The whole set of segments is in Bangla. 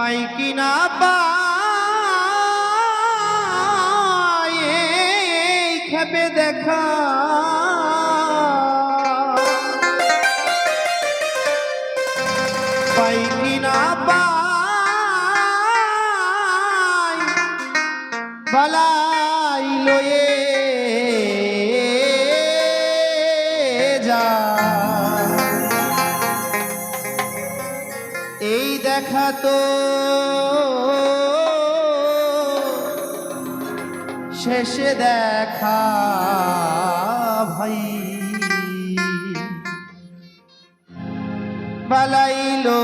পাই কি না দেখা তো শেষে দেখা ভাই। বালাইলো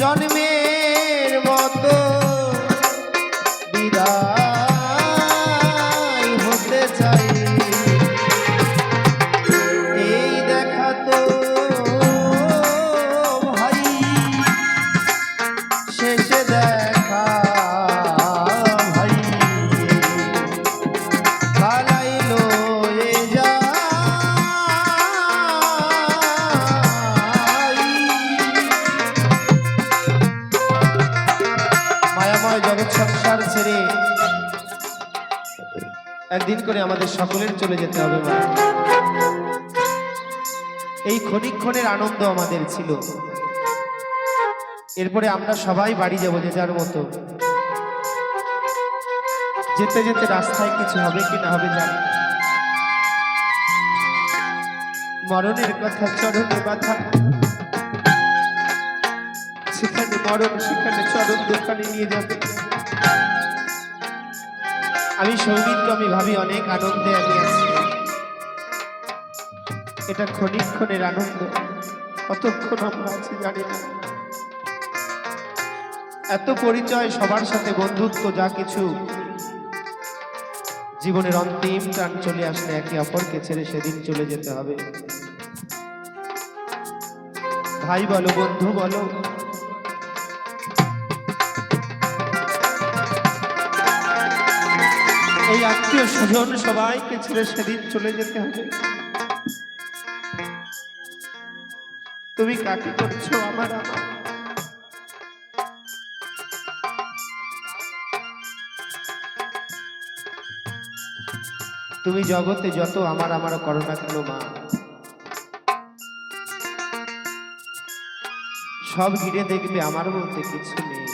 জন্মের একদিন করে আমাদের সকলের চলে যেতে হবে, মা। এই ক্ষণিক্ষণের আনন্দ আমাদের ছিল। এরপরে আমরা সবাই বাড়ি যাব যে যার মতো। যেতে যেতে রাস্তায় কিছু হবে কি না হবে জানি। মরণের কথা, চরণে কথা সেখানে মরণ, সেখানে চরণ, দোকানে নিয়ে যাবে। আমি সৌমিত্র আমি ভাবি অনেক আনন্দে আমি আছি। এটা ক্ষণিক্ষণের আনন্দ, কতক্ষণ আমরা আছি জানি না। এত পরিচয় সবার সাথে বন্ধুত্ব, যা কিছু জীবনের অন্তিম টান চলে আসলে একে অপরকে ছেড়ে সেদিন চলে যেতে হবে। ভাই বলো, বন্ধু বলো এই আত্মীয় স্বজন সবাইকে ছেড়ে সেদিন চলে যেতে হবে। তুমি কাকে করছ আমার তুমি জগতে যত আমার আমার করো না কেন মা। সব ঘিরে দেখবে আমার বলতে কিছু নেই।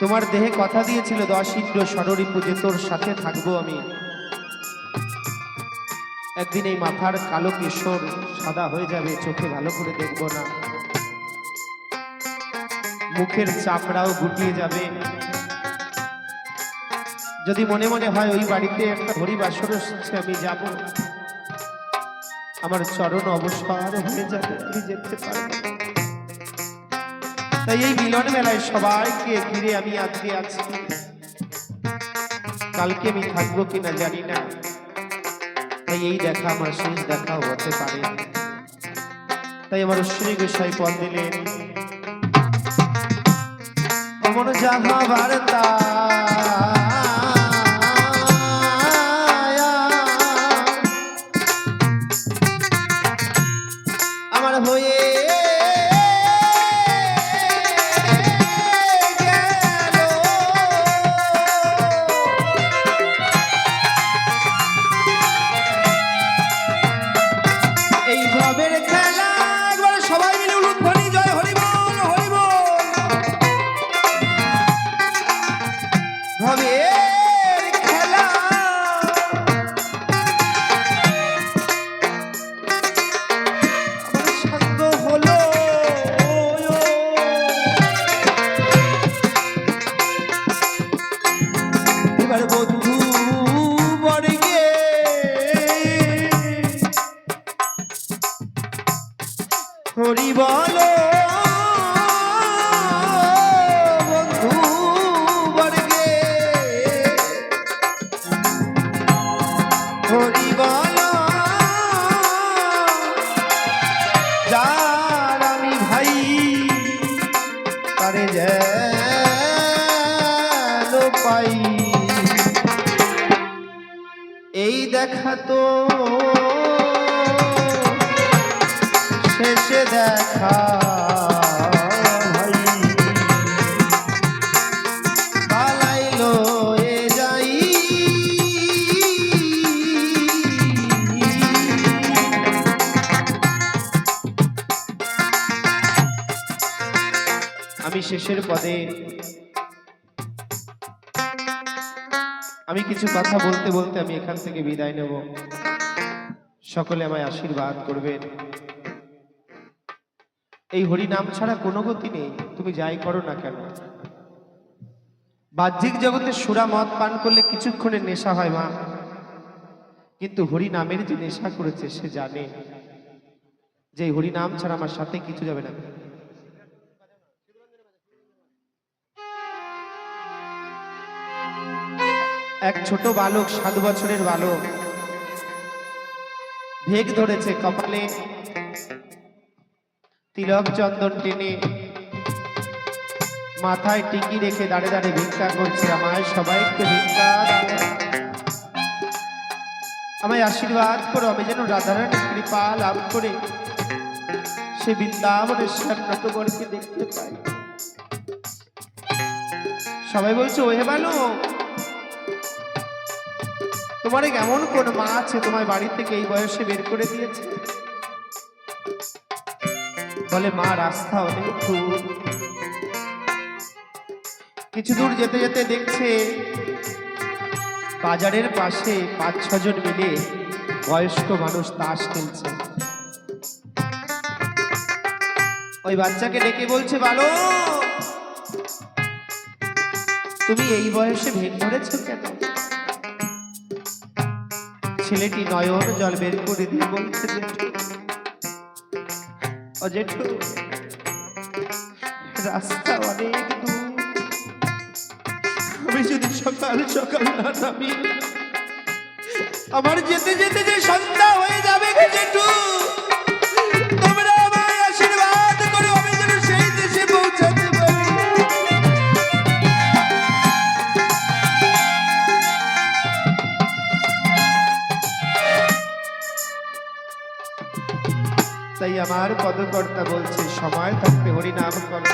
তোমার দেহে কথা দিয়েছিল দশ ইন্দ্র সররি পুজে, তোর সাথে থাকব আমি। একদিন এই মাথার কালো কেশর সাদা হয়ে যাবে, চোখে ভালো করে দেখব না। মুখের চাপড়াও গুটিয়ে যাবে। যদি মনে মনে হয় ওই বাড়িতে একটা হরিবাসর হচ্ছে আমি যাব। আমার চরণ অবসর হয়ে যাবে, আমি যেতে পারব। তাই এই মিলন মেলায় সবাইকে ঘিরে আমি আজকে আছি। কালকে আমি থাকব কিনা জানি না। তাই এই দেখা আমার শেষ দেখা হতে পারে তাই আমার শ্রী গোসাই পথ দিলেন। অমন যাহা বার্তা এবার বন্ধু বর্গে হরি বলো পাই। এই দেখা তো শেষে দেখা আমি শেষের পদে আমি কিছু কথা বলতে বলতে আমি এখান থেকে বিদায় নেব। সকলে আমায় আশীর্বাদ করবেন। এই হরি নাম ছাড়া কোনো গতি নেই, তুমি যাই করো না কেন? বাহ্যিক জগতে সুরা মদ পান করলে কিছুক্ষণের নেশা হয় মা। কিন্তু হরি নামের যে নেশা করেছে সে জানে যে হরি নাম ছাড়া আমার সাথে কিছু যাবে না। এক ছোট বালক, সাত বছরের বালক। ভেগ ধরেছে কপালে। তিলক চন্দন টেনে মাথায় টিকি রেখে দাঁড়ে দাঁড়ে ভিক্ষা করছে আমায়। সবাই একটু ভিক্ষা। আমায় আশীর্বাদ করো, আমি যেন রাধারানীর কৃপা লাভ করে। সে বৃন্দাবনের শ্যামনাথবরকে দেখতে পাই। সবাই বলছে, ওহে বালক তোমার এমন কোন মা আছে তোমার বাড়ি থেকে এই বয়সে বের করে দিয়েছে? বলে, মা, রাস্তা অনেক দূর। কিছু দূর যেতে যেতে দেখছে, বাজারের পাশে পাঁচ ছজন মিলে বয়স্ক মানুষ তাস খেলছে। ওই বাচ্চাকে ডেকে বলছে বালো তুমি এই বয়সে ভেঙ ধরেছো কেন? ছেলেটি নয়ন জল বের করে দিয়ে বলছে রাস্তা অনেক আমি যদি সকাল সকাল না নামি, আমার যেতে যেতে যে সন্ধ্যা হয়ে যাবে জেঠু। তাই আমার পদকর্তা বলছে সময় থাকতে হরি নাম করো।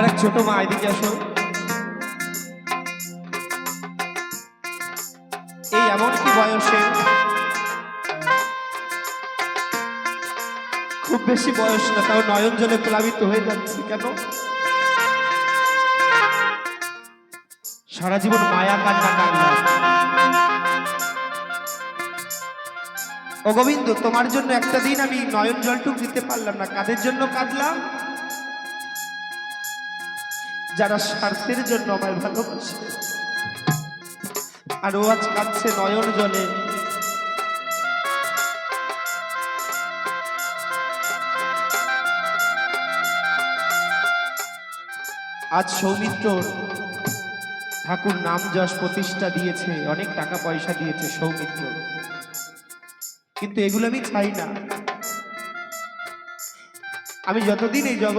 আমার এক ছোট মা এদিকে আসো। এই এমন কি বয়সে? খুব বেশি বয়স না, তাও নয়ন জলে প্লাবিত হয়ে যাচ্ছে কেন? সারা জীবন মায়া কান্না কান্না ও গোবিন্দ, তোমার জন্য একটা দিন আমি নয়ন জলটুক দিতে পারলাম না। কাদের জন্য কাঁদলাম? যারা স্বার্থের জন্য আমায় ভালোবাসে। আর ও আজ কাঁদছে নয়ন জলে। আজ সৌমিত্র ঠাকুর নাম যশ প্রতিষ্ঠা দিয়েছে, অনেক টাকা পয়সা দিয়েছে সৌমিত্র। কিন্তু এগুলো আমি চাই না। আমি যতদিন এই জগৎ